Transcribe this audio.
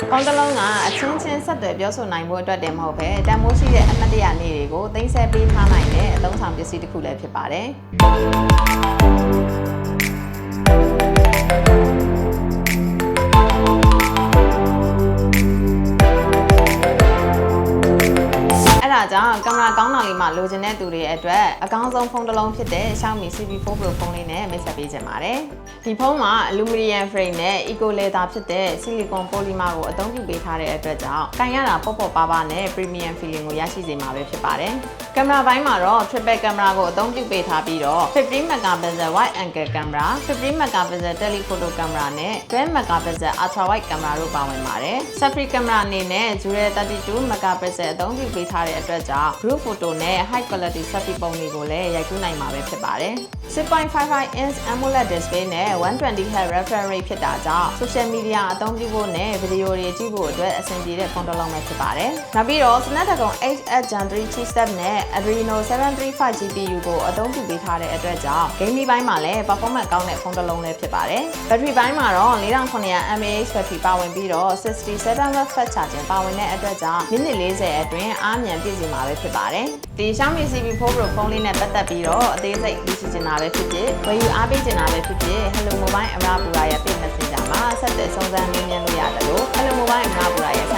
ဖုန်းတစ်လုံးကအချင်းချင်းဆက်သွယ်ပြောဆိုနိုင်ဖို့အတွက်တည်းမဟုတ်ပဲတန်မိုးရှိတဲ့အမှတ်တရနေ့တွေကိုသိမ်းဆည်းပေးထားနိုင်တဲ့အသုံးဆောင်ပစ္စည်းတစ်ခုလည်းဖြစ်ပါတယ် ဒါကြောင့်ကင်မရာကောင်းတာလေးမှလိုချင်တဲ့သူတွေအတွက်အကောင်းဆုံးဖုန်းတစ်လုံးဖြစ်တဲ့ Xiaomi CP4 Pro ဖုန်းလေးနဲ့မိတ်ဆက်ပေးချင်ပါတယ်။ဒီဖုန်းမှာ aluminum frame နဲ့ eco leather ဖြစ်တဲ့ silicon polymer ကိုအသုံးပြုပေးထားတဲ့အတွက်ကြောင့်ကန်ရတာပေါ့ပေါ့ပါးပါးနဲ့ premium feeling ကိုရရှိစေမှာပဲဖြစ်ပါတယ်။ကင်မရာဘိုင်းမှာတော့ triple camera ကိုအသုံးပြုပေးထားပြီးတော့15 megapixel wide angle camera 15 megapixel telephoto camera နဲ့12 megapixel ultra wide camera တို့ပါဝင်ပါတယ်။ selfie camera အနေနဲ့ Jure 32 megapixel အသုံးပြုပေးထားတဲ့အတွက်ကြောင့် group photo နဲ့ high quality selfie ပုံတွေကိုလည်းရိုက်ကူးနိုင်မှာပဲဖြစ်ပါတယ်။6.55 inch AMOLED display နဲ့ 120Hz refresh rate ဖြစ်တာကြောင့် social media အသုံးပြုဖို့နဲ့ဗီဒီယိုတွေကြည့်ဖို့အတွက်အဆင်ပြေတဲ့ဖုန်းတစ်လုံးပဲဖြစ်ပါတယ်။နောက်ပြီးတော့ Snapdragon 8 Gen 3 chipset နဲ့ Adreno 735 GPU ကိုအသုံးပြုပေးထားတဲ့အတွက်ကြောင့် gaming ဘိုင်းမှာလည်း performance ကောင်းတဲ့ဖုန်းတစ်လုံးလည်းဖြစ်ပါတယ်။ battery ဘိုင်းမှာတော့4900 mAh battery ပါဝင်ပြီးတော့67 watt fast charging ပါဝင်တဲ့အတွက်ကြောင့်မိနစ်40အတွင်းအားမြန်ပြည့်စုံမှာပဲဖြစ်ပါတယ်။ဒီ Xiaomi CP4 Pro ဖုန်းလေးနဲ့ပတ်သက်ပြီးတော့အသေးစိတ်သိရှိချင်တာပဲဖြစ်ဖြစ်ဝယ်ယူအားပေးချင်တာပဲဖြစ်ဖြစ် Hello Mobile အမရပူရာရဲ့ page messenger မှာဆက်သွယ်စုံစမ်းမေးမြန်းလို့ရတယ်လို့ Hello Mobile အမရပူရာရဲ့